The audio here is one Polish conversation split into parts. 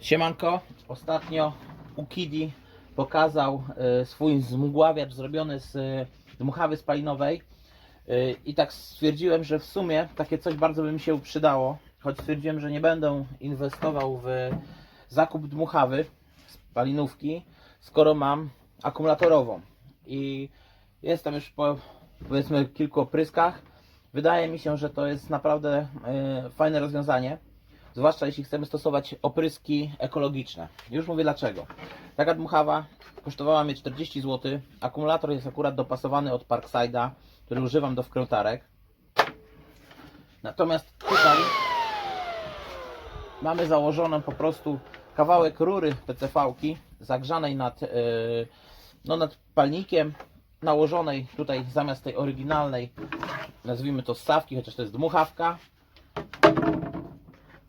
Siemanko, ostatnio Ukidi pokazał e, swój zmugławiacz zrobiony z dmuchawy spalinowej E, i tak stwierdziłem, że w sumie takie coś bardzo by mi się przydało, choć stwierdziłem, że nie będę inwestował w zakup dmuchawy spalinówki, skoro mam akumulatorową i jestem już po powiedzmy kilku opryskach. Wydaje mi się, że to jest naprawdę fajne rozwiązanie. Zwłaszcza jeśli chcemy stosować opryski ekologiczne. Już mówię dlaczego. Taka dmuchawa kosztowała mnie 40 zł. Akumulator jest akurat dopasowany od Parkside'a, który używam do wkrętarek. Natomiast tutaj mamy założoną po prostu kawałek rury PCV-ki zagrzanej nad, yy, no nad palnikiem, nałożonej tutaj zamiast tej oryginalnej, nazwijmy to stawki, chociaż to jest dmuchawka,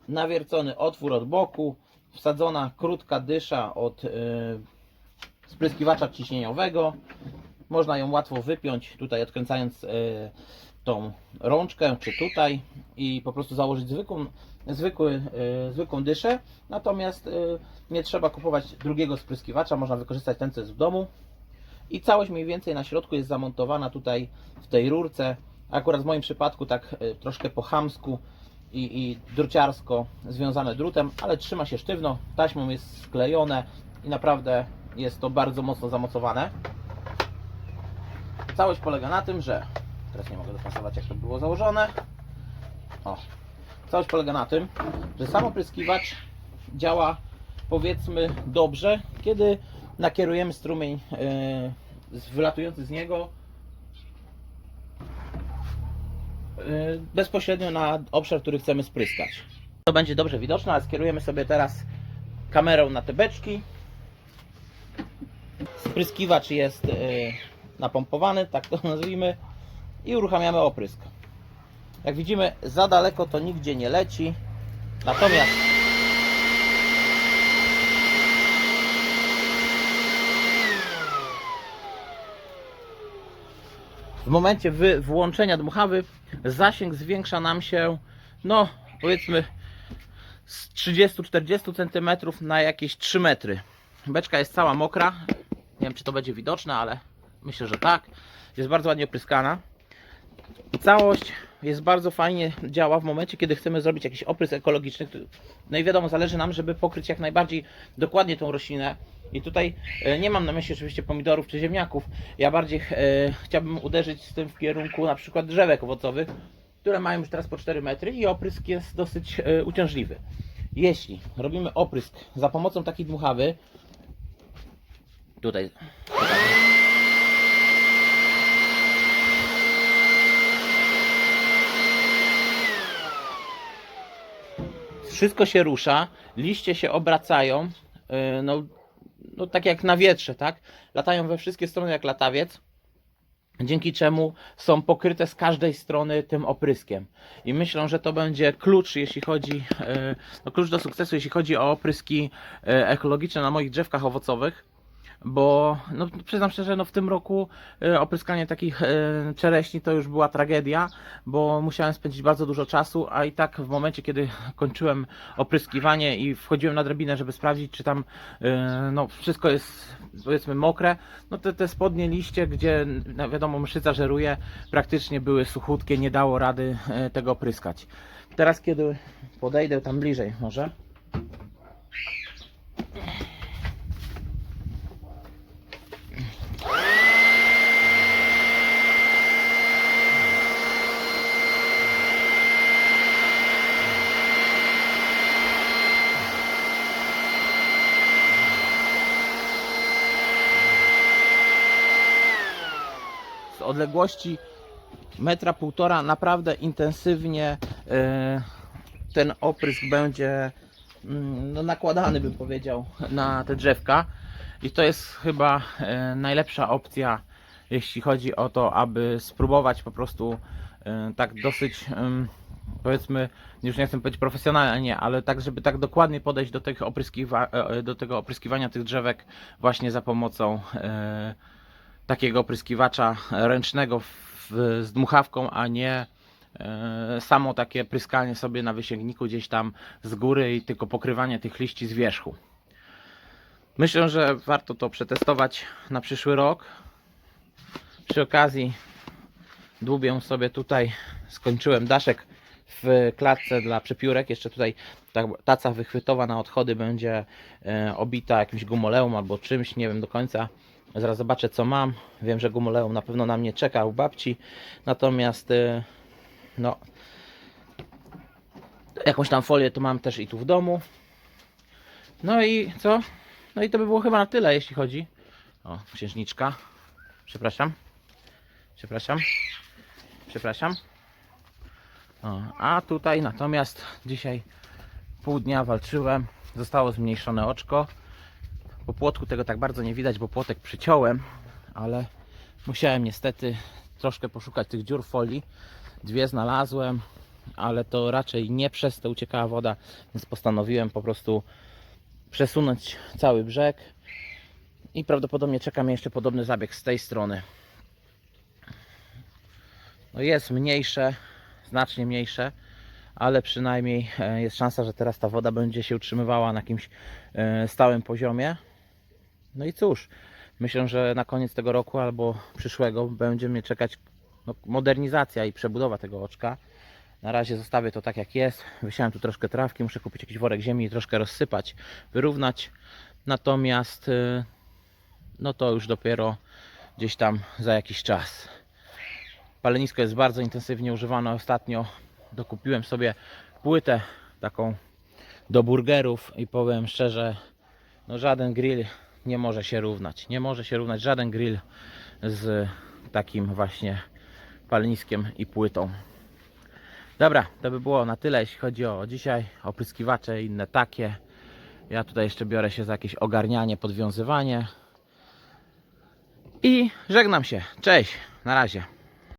nawiercony otwór od boku, wsadzona krótka dysza od yy, spryskiwacza ciśnieniowego. Można ją łatwo wypiąć, tutaj odkręcając yy, tą rączkę, czy tutaj i po prostu założyć zwykłą, zwykły, yy, zwykłą dyszę. Natomiast nie trzeba kupować drugiego spryskiwacza, można wykorzystać ten, co jest w domu. I całość mniej więcej na środku jest zamontowana tutaj w tej rurce. Akurat w moim przypadku tak troszkę po chamsku i, i druciarsko związane drutem, ale trzyma się sztywno, taśmą jest sklejone i naprawdę jest to bardzo mocno zamocowane. Całość polega na tym, że teraz nie mogę dopasować jak to było założone. O. Całość polega na tym, że sam opryskiwacz działa powiedzmy dobrze, kiedy nakierujemy strumień yy, wylatujący z niego yy, bezpośrednio na obszar, który chcemy spryskać. To będzie dobrze widoczne, ale skierujemy sobie teraz kamerą na te beczki. Spryskiwacz jest yy, napompowany, tak to nazwijmy, i uruchamiamy oprysk. Jak widzimy, za daleko to nigdzie nie leci, natomiast w momencie włączenia dmuchawy zasięg zwiększa nam się, no powiedzmy z 30-40 cm na jakieś 3 metry. Beczka jest cała mokra. Nie wiem, czy to będzie widoczne, ale myślę, że tak. Jest bardzo ładnie opryskana. Całość jest bardzo fajnie działa w momencie, kiedy chcemy zrobić jakiś oprysk ekologiczny. No i wiadomo, zależy nam, żeby pokryć jak najbardziej dokładnie tą roślinę. I tutaj e, nie mam na myśli oczywiście pomidorów czy ziemniaków. Ja bardziej e, chciałbym uderzyć z tym w kierunku na przykład drzewek owocowych, które mają już teraz po 4 metry i oprysk jest dosyć e, uciążliwy. Jeśli robimy oprysk za pomocą takiej dmuchawy, tutaj wszystko się rusza, liście się obracają, no, no tak jak na wietrze, tak? Latają we wszystkie strony jak latawiec, dzięki czemu są pokryte z każdej strony tym opryskiem. I myślę, że to będzie klucz, jeśli chodzi, yy, no klucz do sukcesu, jeśli chodzi o opryski yy, ekologiczne na moich drzewkach owocowych. Bo no, przyznam szczerze, no w tym roku e, opryskanie takich e, czereśni to już była tragedia, bo musiałem spędzić bardzo dużo czasu, a i tak w momencie, kiedy kończyłem opryskiwanie i wchodziłem na drabinę, żeby sprawdzić, czy tam e, no, wszystko jest powiedzmy mokre, no te, te spodnie liście, gdzie no, wiadomo mszyca żeruje, praktycznie były suchutkie, nie dało rady tego opryskać. Teraz kiedy podejdę tam bliżej może. Odległości metra półtora naprawdę intensywnie e, ten oprysk będzie mm, no, nakładany bym powiedział na te drzewka. I to jest chyba e, najlepsza opcja jeśli chodzi o to, aby spróbować po prostu e, tak dosyć powiedzmy, już nie chcę powiedzieć profesjonalnie, ale tak, żeby tak dokładnie podejść do, tych opryskiwa- do tego opryskiwania tych drzewek właśnie za pomocą takiego opryskiwacza ręcznego w, z dmuchawką, a nie e, samo takie pryskanie sobie na wysięgniku gdzieś tam z góry i tylko pokrywanie tych liści z wierzchu. Myślę, że warto to przetestować na przyszły rok. Przy okazji dłubię sobie tutaj, skończyłem daszek w klatce dla przepiórek. Jeszcze tutaj ta taca wychwytowa na odchody będzie e, obita jakimś gumoleum albo czymś, nie wiem do końca. Zaraz zobaczę co mam. Wiem, że gumoleum na pewno na mnie czeka u babci. Natomiast e, no jakąś tam folię to mam też i tu w domu. No i co? No i to by było chyba na tyle, jeśli chodzi. O, księżniczka. Przepraszam. Przepraszam. Przepraszam. O, a tutaj natomiast dzisiaj pół dnia walczyłem. Zostało zmniejszone oczko. Po płotku tego tak bardzo nie widać, bo płotek przyciąłem, ale musiałem niestety troszkę poszukać tych dziur folii. Dwie znalazłem, ale to raczej nie przez to uciekała woda, więc postanowiłem po prostu przesunąć cały brzeg i prawdopodobnie czeka mnie jeszcze podobny zabieg z tej strony. No jest mniejsze, znacznie mniejsze, ale przynajmniej e, jest szansa, że teraz ta woda będzie się utrzymywała na jakimś e, stałym poziomie. No i cóż, myślę, że na koniec tego roku albo przyszłego będzie mnie czekać no, modernizacja i przebudowa tego oczka. Na razie zostawię to tak jak jest. Wysiałem tu troszkę trawki, muszę kupić jakiś worek ziemi i troszkę rozsypać, wyrównać. Natomiast y, no to już dopiero gdzieś tam za jakiś czas. Palenisko jest bardzo intensywnie używane ostatnio. Dokupiłem sobie płytę taką do burgerów i powiem szczerze, no żaden grill nie może się równać. Nie może się równać żaden grill z takim właśnie paleniskiem i płytą. Dobra, to by było na tyle, jeśli chodzi o dzisiaj. Opryskiwacze inne takie. Ja tutaj jeszcze biorę się za jakieś ogarnianie, podwiązywanie. I żegnam się. Cześć, na razie.